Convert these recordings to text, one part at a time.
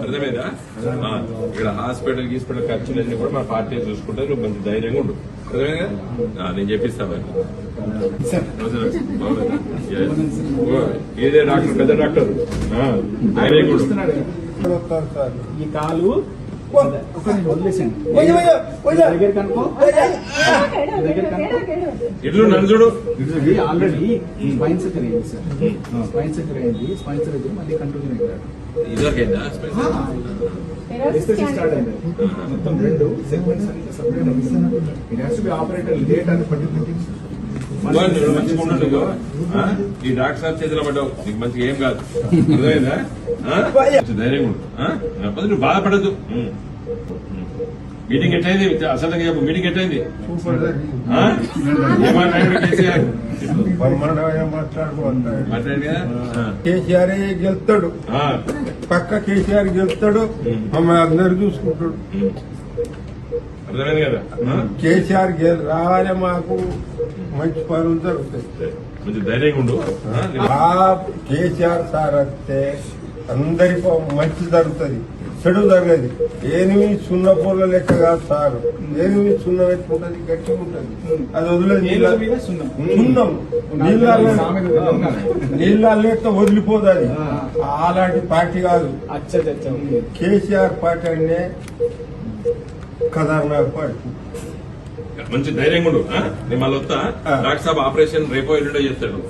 అర్థమైందా? ఇక్కడ హాస్పిటల్ గీస్పిటల్ ఖర్చులన్నీ కూడా మా పార్టీ చూసుకుంటే నువ్వు మంచి ధైర్యంగా ఉండు. అర్థమైందా? నేను చెప్పిస్తాను ఇదే డాక్టర్ పెద్ద డాక్టర్. ఈ కాలు ఇట్లు నన్ను చూడు. ఇది ఆల్రెడీ స్పైన్ సర్జరీ అయింది సార్ స్పైన్ సర్జరీ అయింది స్పైన్ సర్జరీ మళ్ళీ కంటిన్యూ స్టార్ట్ అయింది? మొత్తం రెండు segments separate it has to be operated late అని పట్టింది మంచిగా? ఈ డాక్టర్ సార్ చేతిలో పడ్డావు. నీకు మంచిగా ఏం కాదు. అర్థమైందా? ధైర్యంగా ఉండు. ఆ? లేకపోతే నువ్వు బాధపడద్దు. మీటింగ్ ఎట్లయింది? అసలు చెప్పు. మీటింగ్? ఏమన్నాడు కేసీఆర్? ఆ. పక్క కేసీఆర్ గెలుస్తాడు. మమ్మల్ని అందరు చూసుకుంటాడు. అర్థమైంది కదా? కేసీఆర్ గెలు రావాలి మాకు. మంచి పనులు జరుగుతాయి. కొంచెం ధైర్యంగా ఉండు. కేసీఆర్ సార్ వస్తే అందరికి మంచి జరుగుతుంది. చెడు జరగదు. ఏనిమి సున్న పూల లెక్క కాదు సార్. ఏనిమి సున్న పెట్టుకుంటది గట్టిగా ఉంటది. అది వదిలేదు సున్నం. సున్నం. నీళ్ళల్లో నీళ్ళల్లో ఎట్లా వదిలిపోదు అది. ఆ. అలాంటి పార్టీ కాదు. కేసీఆర్ పార్టీ అంటే మంచి ధైర్యంగా ఉండు? నేను మళ్ళీ వస్తా. డాక్టర్ సాబ్ ఆపరేషన్ రేపో ఎల్లుండో చేస్తాడు.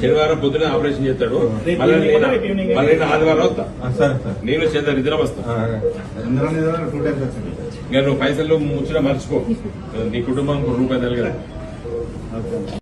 శనివారం పొద్దున ఆపరేషన్ చేస్తాడు. మళ్ళీ నేను- నేను ఆదివారం వస్తా. సరే సార్. నేను చంద్ర ఇద్దరం వస్తా. నువ్వు పైసలు ముచ్చట మర్చిపో. నీ కుటుంబం రూపాయి తెలియదు